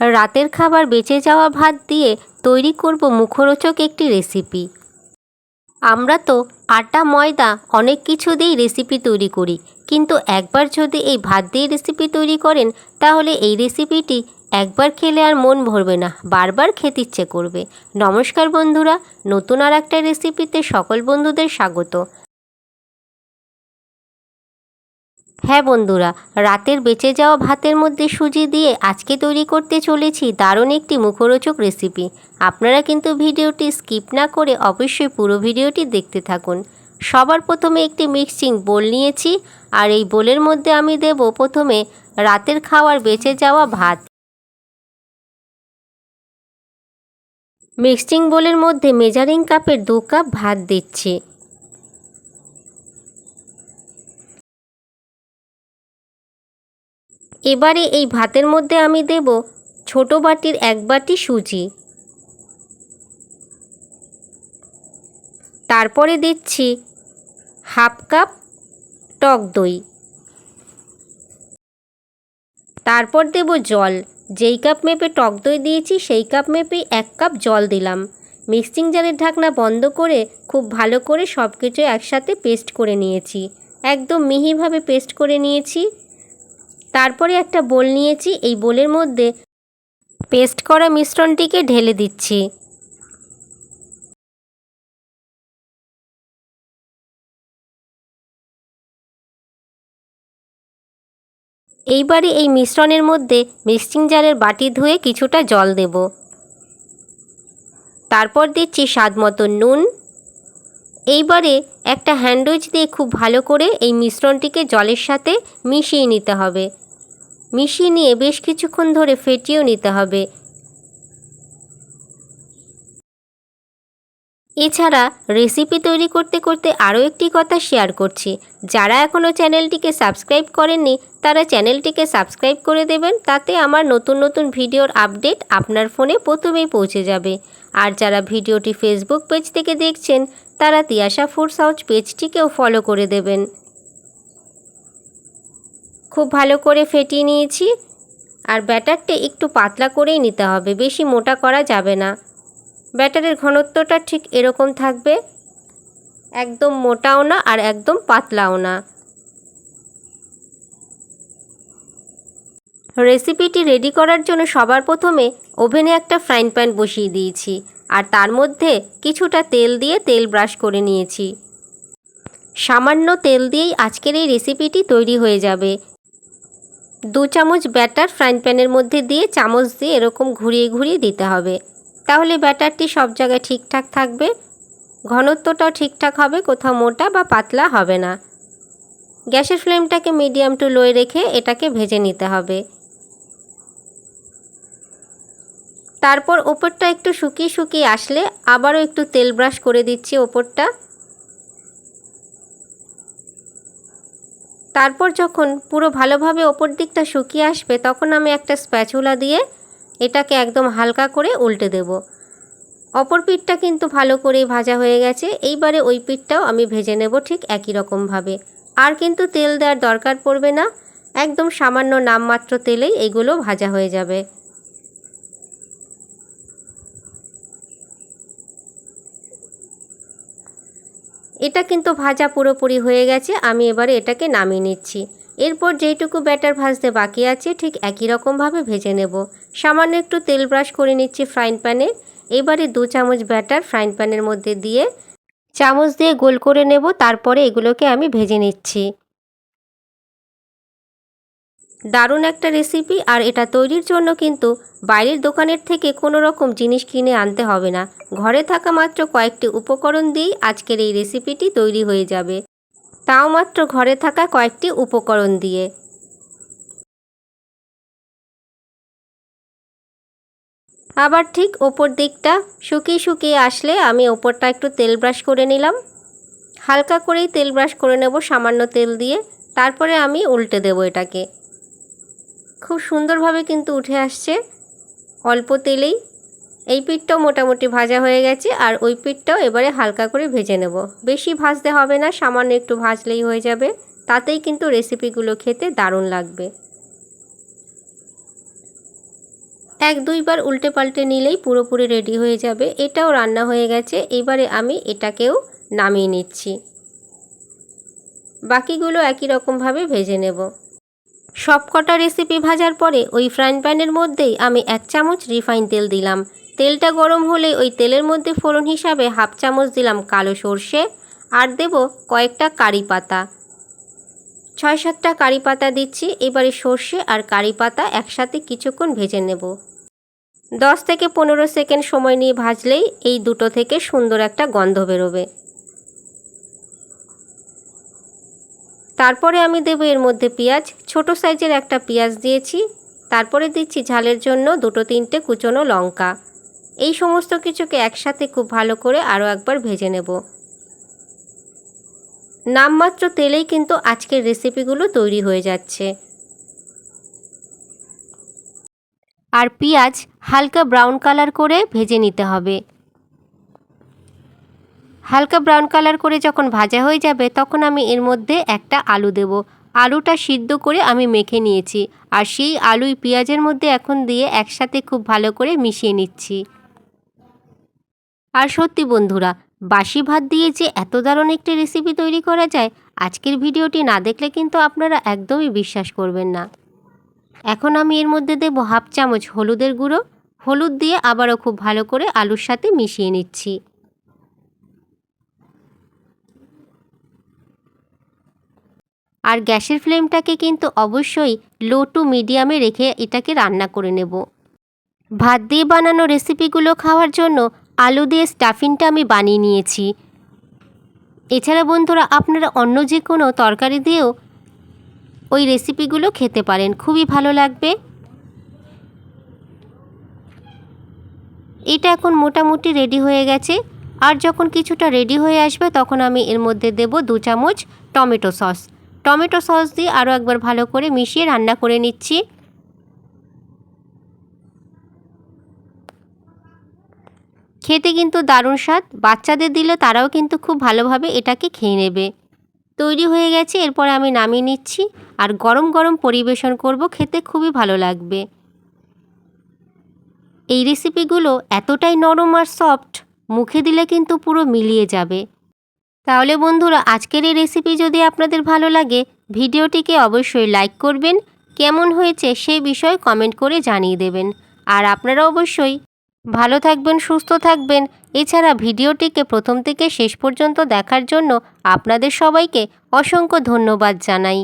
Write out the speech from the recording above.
রাতের খাবার বেঁচে যাওয়া ভাত দিয়ে তৈরি করব মুখরোচক একটি রেসিপি আমরা তো আটা, ময়দা অনেক কিছু দিয়েই রেসিপি তৈরি করি, কিন্তু একবার যদি এই ভাত দিয়ে রেসিপি তৈরি করেন, তাহলে এই রেসিপিটি একবার খেলে আর মন ভরবে না, বারবার খেতে ইচ্ছে করবে। নমস্কার বন্ধুরা, নতুন আর একটা রেসিপিতে সকল বন্ধুদের স্বাগত। হ্যাঁ বন্ধুরা, রাতের বেঁচে যাওয়া ভাতের মধ্যে সুজি দিয়ে আজকে তৈরি করতে চলেছি দারুণ একটি মুখরোচক রেসিপি আপনারা কিন্তু ভিডিওটি স্কিপ না করে অবশ্যই পুরো ভিডিওটি দেখতে থাকুন। সবার প্রথমে একটি মিক্সিং বোল নিয়েছি, আর এই বোলের মধ্যে আমি দেব প্রথমে রাতের খাওয়ার বেঁচে যাওয়া ভাত। মিক্সিং বোলের মধ্যে মেজারিং কাপের দু কাপ ভাত দিচ্ছি। এবারে এই ভাতের মধ্যে আমি দেব ছোট বাটির এক বাটি সুজি। তারপরে দিচ্ছি হাফ কাপ টক দই। তারপর দেব জল। যেই কাপ মেপে টক দই দিয়েছি, সেই কাপ মেপেই এক কাপ জল দিলাম। মিক্সিং জারের ঢাকনা বন্ধ করে খুব ভালো করে সব কিছু একসাথে পেস্ট করে নিয়েছি। একদম মিহিভাবে পেস্ট করে নিয়েছি। তারপরে একটা বোল নিয়েছি, এই বোলের মধ্যে পেস্ট করা মিশ্রণটিকে ঢেলে দিচ্ছি। এইবারে এই মিশ্রণের মধ্যে মিক্সিং জারের বাটি ধুয়ে কিছুটা জল দেব। তারপর দিচ্ছি স্বাদ মতো নুন। এইবারে একটা হ্যান্ডউইচ দিয়ে খুব ভালো করে এই মিশ্রণটিকে জলের সাথে মিশিয়ে নিতে হবে। মিশিয়ে নিয়ে বেশ কিছুক্ষণ ধরে ফেটিয়েও নিতে হবে। এছাড়া রেসিপি তৈরি করতে করতে আরও একটি কথা শেয়ার করছি। যারা এখনও চ্যানেলটিকে সাবস্ক্রাইব করেননি, তারা চ্যানেলটিকে সাবস্ক্রাইব করে দেবেন, তাতে আমার নতুন নতুন ভিডিওর আপডেট আপনার ফোনে প্রথমেই পৌঁছে যাবে। আর যারা ভিডিওটি ফেসবুক পেজ থেকে দেখছেন, তারা তিয়াশা ফুডস হাউস পেজটিকেও ফলো করে দেবেন। খুব ভালো করে ফেটিয়ে নিয়েছি। আর ব্যাটারটা একটু পাতলা করেই নিতে হবে, বেশি মোটা করা যাবে না। ব্যাটারের ঘনত্বটা ঠিক এরকম থাকবে। একদম মোটাও না আর একদম পাতলাও না। রেসিপিটি রেডি করার জন্য সবার প্রথমে ওভেনে একটা ফ্রাইং প্যান বসিয়ে দিয়েছি আর তার মধ্যে কিছুটা তেল দিয়ে তেল ব্রাশ করে নিয়েছি। সামান্য তেল দিয়েই আজকের এই রেসিপিটি তৈরি হয়ে যাবে। দু চামচ ব্যাটার ফ্রাইং প্যানের মধ্যে দিয়ে চামচ দিয়ে এরকম ঘুরিয়ে ঘুরিয়ে দিতে হবে। তাহলে ব্যাটারটি সব জায়গায় ঠিকঠাক থাকবে। ঘনত্বটাও ঠিকঠাক হবে, কোথাও মোটা বা পাতলা হবে না। গ্যাসের ফ্লেমটাকে মিডিয়াম টু লোয়ে রেখে এটাকে ভেজে নিতে হবে। তারপর ওপরটা একটু শুকিয়ে শুকিয়ে আসলে আবারও একটু তেল ব্রাশ করে দিচ্ছি ওপরটা। তারপর যখন পুরো ভালোভাবে ওপর দিকটা শুকিয়ে আসবে, তখন আমি একটা স্প্যাচুলা দিয়ে এটাকে একদম হালকা করে উল্টে দেব। অপর পিঠটা কিন্তু ভালো করেই ভাজা হয়ে গেছে। এইবারে ওই পিঠটাও আমি ভেজে নেব ঠিক একই রকমভাবে। আর কিন্তু তেল দেওয়ার দরকার পড়বে না। একদম সামান্য নামমাত্র তেলেই এগুলো ভাজা হয়ে যাবে। এটা কিন্তু ভাজা পুরোপুরি হয়ে গেছে, আমি এবারে এটাকে নামিয়ে নিচ্ছি। এরপর যেইটুকু ব্যাটার ভাজতে বাকি আছে, ঠিক একই রকমভাবে ভেজে নেব। সামান্য একটু তেল ব্রাশ করে নিচ্ছি ফ্রাইং প্যানে। এবারে দু চামচ ব্যাটার ফ্রাইং প্যানের মধ্যে দিয়ে চামচ দিয়ে গোল করে নেব, তারপরে এগুলোকে আমি ভেজে নিচ্ছি। দারুণ একটা রেসিপি আর এটা তৈরির জন্য কিন্তু বাইরের দোকানের থেকে কোনো রকম জিনিস কিনে আনতে হবে না। ঘরে থাকা মাত্র কয়েকটি উপকরণ দিয়েই আজকের এই রেসিপিটি তৈরি হয়ে যাবে। তাও মাত্র ঘরে থাকা কয়েকটি উপকরণ দিয়ে। আবার ঠিক ওপর দিকটা শুকিয়ে শুকিয়ে আসলে আমি ওপরটা একটু তেল ব্রাশ করে নিলাম। হালকা করেই তেল ব্রাশ করে নেব সামান্য তেল দিয়ে। তারপরে আমি উল্টে দেব এটাকে। খুব সুন্দরভাবে কিন্তু উঠে আসছে। অল্প তেলেই। এই পিঠটাও মোটামুটি ভাজা হয়ে গেছে আর ওই পিঠটাও এবারে হালকা করে ভেজে নেব। বেশি ভাজতে হবে না, সামান্য একটু ভাজলেই হয়ে যাবে। তাতেই কিন্তু রেসিপিগুলো খেতে দারুণ লাগবে। এক দুইবার উল্টে পাল্টে নিলেই পুরোপুরি রেডি হয়ে যাবে। এটাও রান্না হয়ে গেছে। এবারে আমি এটাকেও নামিয়ে নিচ্ছি। বাকিগুলো একই রকমভাবে ভেজে নেব। সবকটা রেসিপি ভাজার পরে ওই ফ্রাইং প্যানের মধ্যেই আমি এক চামচ রিফাইন তেল দিলাম। তেলটা গরম হলে ওই তেলের মধ্যে ফোড়ন হিসাবে হাফ চামচ দিলাম কালো সর্ষে আর দেব কয়েকটা কারি পাতা। ছয় সাতটা কারি পাতা দিচ্ছি, এবারে সর্ষে আর কারি পাতা একসাথে কিছুক্ষণ ভেজে নেব। দশ থেকে পনেরো সেকেন্ড সময় নিয়ে ভাজলেই এই দুটো থেকে সুন্দর একটা গন্ধ বেরোবে। তারপরে আমি দেবো এর মধ্যে পেঁয়াজ। ছোট সাইজের একটা পেঁয়াজ দিয়েছি। তারপরে দিচ্ছি ঝালের জন্য দুটো তিনটে কুচনো লঙ্কা। এই সমস্ত কিছুকে একসাথে খুব ভালো করে আরও একবার ভেজে নেব। নামমাত্র তেলেই কিন্তু আজকের রেসিপিগুলো তৈরি হয়ে যাচ্ছে। আর পেঁয়াজ হালকা ব্রাউন কালার করে ভেজে নিতে হবে। হালকা ব্রাউন কালার করে যখন ভাজা হয়ে যাবে, তখন আমি এর মধ্যে একটা আলু দেব। আলুটা সিদ্ধ করে আমি মেখে নিয়েছি আর সেই আলুই পেঁয়াজের মধ্যে এখন দিয়ে একসাথে খুব ভালো করে মিশিয়ে নিচ্ছি। আর সত্যি বন্ধুরা, বাসি ভাত দিয়ে যে এত দারুণ একটি রেসিপি তৈরি করা যায়, আজকের ভিডিওটি না দেখলে কিন্তু আপনারা একদমই বিশ্বাস করবেন না। এখন আমি এর মধ্যে দেব হাফ চামচ হলুদের গুঁড়ো। হলুদ দিয়ে আবারও খুব ভালো করে আলুর সাথে মিশিয়ে নিচ্ছি। আর গ্যাসের ফ্লেমটাকে কিন্তু অবশ্যই লো টু মিডিয়ামে রেখে এটাকে রান্না করে নেব। ভাত দিয়ে বানানো রেসিপিগুলো খাওয়ার জন্য আলু দিয়ে স্টাফিংটা আমি বানিয়ে নিয়েছি। এছাড়া বন্ধুরা, আপনারা অন্য যে কোনো তরকারি দিয়েও ওই রেসিপিগুলো খেতে পারেন, খুবই ভালো লাগবে। এটা এখন মোটামুটি রেডি হয়ে গেছে। আর যখন কিছুটা রেডি হয়ে আসবে, তখন আমি এর মধ্যে দেব দু চামচ টমেটো সস। টমেটো সস দিয়ে আরও একবার ভালো করে মিশিয়ে রান্না করে নিচ্ছি। খেতে কিন্তু দারুণ স্বাদ। বাচ্চাদের দিলে তারাও কিন্তু খুব ভালোভাবে এটাকে খেয়ে নেবে। তৈরি হয়ে গেছে, এরপর আমি নামিয়ে নিচ্ছি আর গরম গরম পরিবেশন করব, খেতে খুবই ভালো লাগবে। এই রেসিপিগুলো এতটাই নরম আর সফট মুখে দিলে কিন্তু পুরো মিলিয়ে যাবে। তাহলে বন্ধুরা, আজকের এই রেসিপি যদি আপনাদের ভালো লাগে, ভিডিওটিকে অবশ্যই লাইক করবেন। কেমন হয়েছে সেই বিষয়ে কমেন্ট করে জানিয়ে দেবেন। আর আপনারা অবশ্যই ভালো থাকবেন, সুস্থ থাকবেন। এছাড়া ভিডিওটিকে প্রথম থেকে শেষ পর্যন্ত দেখার জন্য আপনাদের সবাইকে অসংখ্য ধন্যবাদ জানাই।